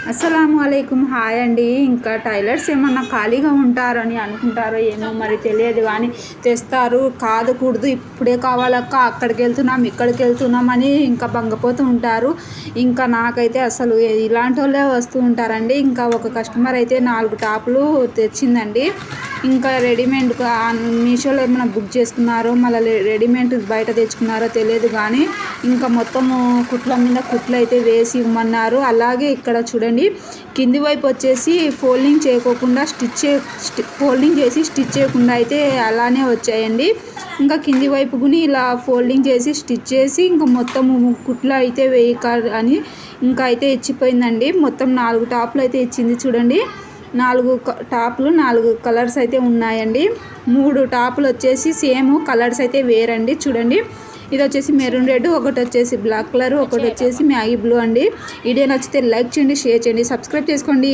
అస్సలం అయికం హాయ్ అండి. ఇంకా టైలర్స్ ఏమన్నా ఖాళీగా ఉంటారని అనుకుంటారో ఏమో మరి తెలియదు కానీ తెస్తారు. కాదు కూడదు ఇప్పుడే కావాలక్క అక్కడికి వెళ్తున్నాం ఇక్కడికి వెళ్తున్నాం అని ఇంకా భంగపోతూ ఉంటారు. ఇంకా నాకైతే అసలు ఇలాంటి వాళ్ళే వస్తూ ఉంటారండి. ఇంకా ఒక కస్టమర్ అయితే నాలుగు టాపులు తెచ్చిందండి. ఇంకా రెడీమేడ్ మీషోలో ఏమైనా బుక్ చేసుకున్నారో మళ్ళీ రెడీమేడ్ బయట తెచ్చుకున్నారో తెలియదు కానీ ఇంకా మొత్తము కుట్ల మీద కుట్లు అయితే వేసి ఇవ్వమన్నారు అలాగే ఇక్కడ చూడండి కింది వైపు వచ్చేసి ఫోల్డింగ్ చేయకోకుండా స్టిచ్ ఫోల్డింగ్ చేసి స్టిచ్ చేయకుండా అయితే అలానే వచ్చాయండి. ఇంకా కింది వైపు గుని ఇలా ఫోల్డింగ్ చేసి స్టిచ్ చేసి ఇంకా మొత్తం కుట్లు అయితే వేయక అని ఇంకా అయితే ఇచ్చిపోయిందండి. మొత్తం నాలుగు టాప్లు అయితే ఇచ్చింది చూడండి. నాలుగు టాప్లు నాలుగు కలర్స్ అయితే ఉన్నాయండి. మూడు టాపులు వచ్చేసి సేమ్ కలర్స్ అయితే వేరండి. చూడండి. ఇది వచ్చేసి మెరూన్ రెడ్ ఒకటి వచ్చేసి బ్లాక్ కలర్ ఒకటి వచ్చేసి మ్యాగీ బ్లూ అండి. వీడియో నచ్చితే లైక్ చేయండి షేర్ చేయండి సబ్స్క్రైబ్ చేసుకోండి.